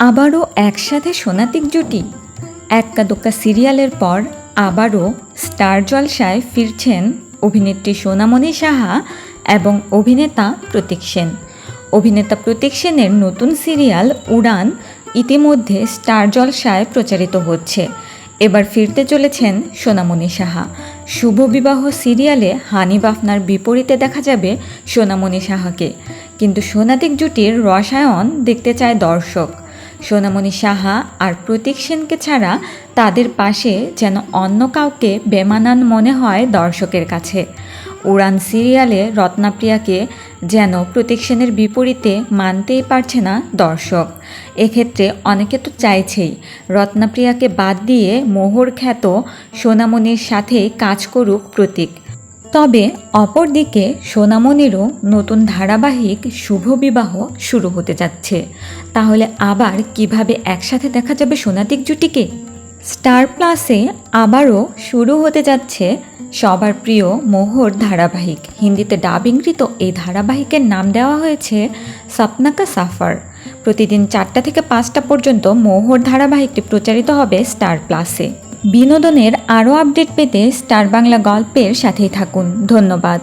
আবারও একসাথে সোনাতিক জুটি। এক্কা দোক্কা সিরিয়ালের পর আবারও স্টার জলসায় ফিরছেন অভিনেত্রী সোনামণি সাহা এবং অভিনেতা প্রতীক সেন। অভিনেতা প্রতীক সেনের নতুন সিরিয়াল উড়ান ইতিমধ্যে স্টার জলসায় প্রচারিত হচ্ছে। এবার ফিরতে চলেছেন সোনামণি সাহা। শুভ বিবাহ সিরিয়ালে হানি বাফনার বিপরীতে দেখা যাবে সোনামণি সাহাকে। কিন্তু সোনাতিক জুটির রসায়ন দেখতে চায় দর্শক। সোনামণি সাহা আর প্রতীক সেনকে ছাড়া তাদের পাশে যেন অন্য কাউকে বেমানান মনে হয় দর্শকের কাছে। উড়ান সিরিয়ালে রত্নাপ্রিয়াকে যেন প্রতীক সেনের বিপরীতে মানতেই পারছে না দর্শক। এক্ষেত্রে অনেকে তো চাইছেই রত্নাপ্রিয়াকে বাদ দিয়ে মোহর খ্যাত সোনামণির সাথেই কাজ করুক প্রতীক। তবে অপরদিকে সোনামণিরও নতুন ধারাবাহিক শুভ বিবাহ শুরু হতে যাচ্ছে। তাহলে আবার কীভাবে একসাথে দেখা যাবে সোনাতিক জুটিকে? স্টার প্লাসে আবারও শুরু হতে যাচ্ছে সবার প্রিয় মোহর ধারাবাহিক। হিন্দিতে ডাবিংকৃত এই ধারাবাহিকের নাম দেওয়া হয়েছে স্বপ্নাকা সাফার। প্রতিদিন চারটা থেকে পাঁচটা পর্যন্ত মোহর ধারাবাহিকটি প্রচারিত হবে স্টার প্লাসে। বিনোদনের আরও আপডেট পেতে স্টার বাংলা গল্পের সাথেই থাকুন। ধন্যবাদ।